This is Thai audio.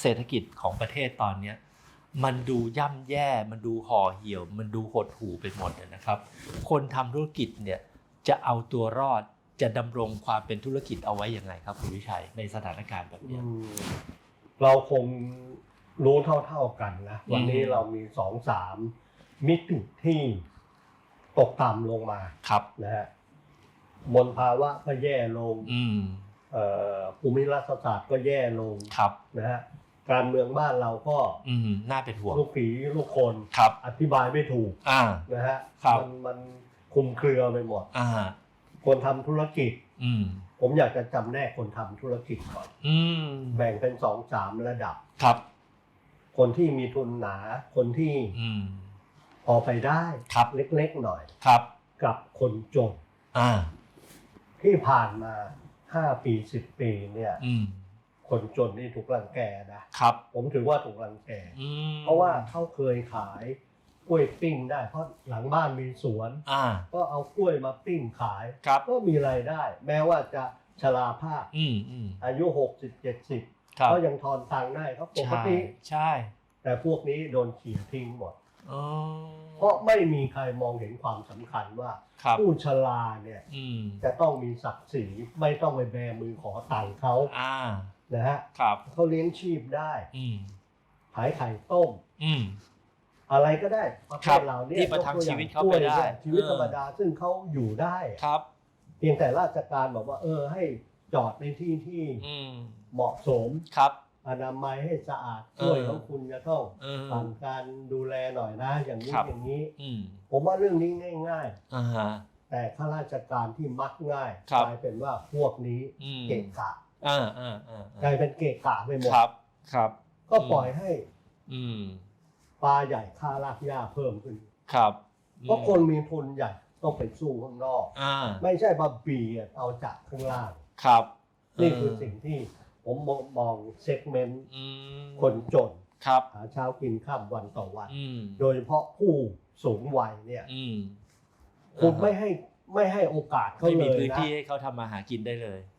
เศรษฐกิจของประเทศตอนเนี้ยมันดูย่ำแย่ มันดูห่อเหี่ยว มันดูหดหู่ไปหมดเลยนะครับ คนทำธุรกิจเนี่ยจะเอาตัวรอดจะดำรงความเป็นธุรกิจเอาไว้ยังไงครับคุณวิชัยในสถานการณ์แบบอืเนี้ยมเราคงรู้เท่าๆกันนะ วันนี้อืมเรามีสองสามมิติที่ตกต่ำลงมาครับนะฮะมลภาวะก็แย่ลงอืมเอ่อภูมิรัฐศาสตร์ก็แย่ลงครับนะฮะ การเมืองบ้านเราก็อืมน่าเป็นห่วงลูกผีลูกคนครับอธิบายไม่ถูกอ่านะฮะครับมันมันคลุมเครือไปหมดอ่าคนทำธุรกิจ อืมผมอยากจะจำแนกคนทำธุรกิจก่อน อืมแบ่งเป็นสองสามระดับครับ คนที่มีทุนหนาคนที่ อืมพอไปได้ครับเล็กๆหน่อยครับ กับคนจนอ่าที่ผ่านมาห้าปีสิบปีเนี่ยอืม คนจนนี่ถูกรังแกนะครับ ผมถือว่าถูกรังแก อืมเพราะว่าเขาเคยขายกล้วยปิ้งได้ เพราะหลังบ้านมีสวน อ่าก็เอากล้วยมาปิ้งขาย ครับก็มีรายได้ แม้ว่าจะชราภาพอืมอืมอายุหกสิบเจ็ดสิบครับเขายังทอนตังค์ได้เขาปกใช่ติ ใช่ แต่พวกนี้โดนเขี่ยทิ้งหมด อ๋อ เพราะไม่มีใครมองเห็นความสำคัญว่าครับ ผู้ชราเนี่ยอืม จะต้องมีศักดิ์ศรีไม่ต้องไปแบมือขอตังค์เขาอ่า นะฮะครับ เขาเลี้ยงชีพได้อืม ขายไข่ต้ม อืม อะไรก็ได้ประเภครับทเราเนี่ยที่ประทังยกชีย่วิตเขาไปได้กล้วยนี่ยชีวิตเออ ธรรมดาซึ่งเขาอยู่ได้อะครับ เพียงแต่ราชการบอกว่า เออให้จอดในที่ที่อืม เหมาะสม ครับ อนามัยให้สะอาดกล้วยเออของคุณจะต้องเออผ่านการดูแลหน่อยนะ อย่างนี้ครับ อย่างนี้ อืมผมว่าเรื่องนี้ง่าย อ่าฮะ ๆ แต่ข้าราชการที่มักง่ายครับ กลายเป็นว่าพวกนี้อืมเกะกะอ่าอ่าอ่ากลายเป็นเกะกะไปหมดครับครับ ก็ปล่อยให้อืมปลาใหญ่ค่ารากหญ้าเพิ่มขึ้น ครับเพราะคนมีทุนใหญ่ต้องไปสู้ข้างนอก อ่าไม่ใช่มาบีบเอาจากข้างล่าง ครับนี่คือสิ่งที่ ผมมองเซกเมนต์อืมคนจนครับหาเช้ากินข้ามวันต่อวันอืมโดยเฉพาะผู้สูงวัยเนี่ยอืมคุณไม่ให้ไม่ให้โอกาสเขาไม่เลมียพื้นนะที่ให้เขาทำมาหากินได้เลย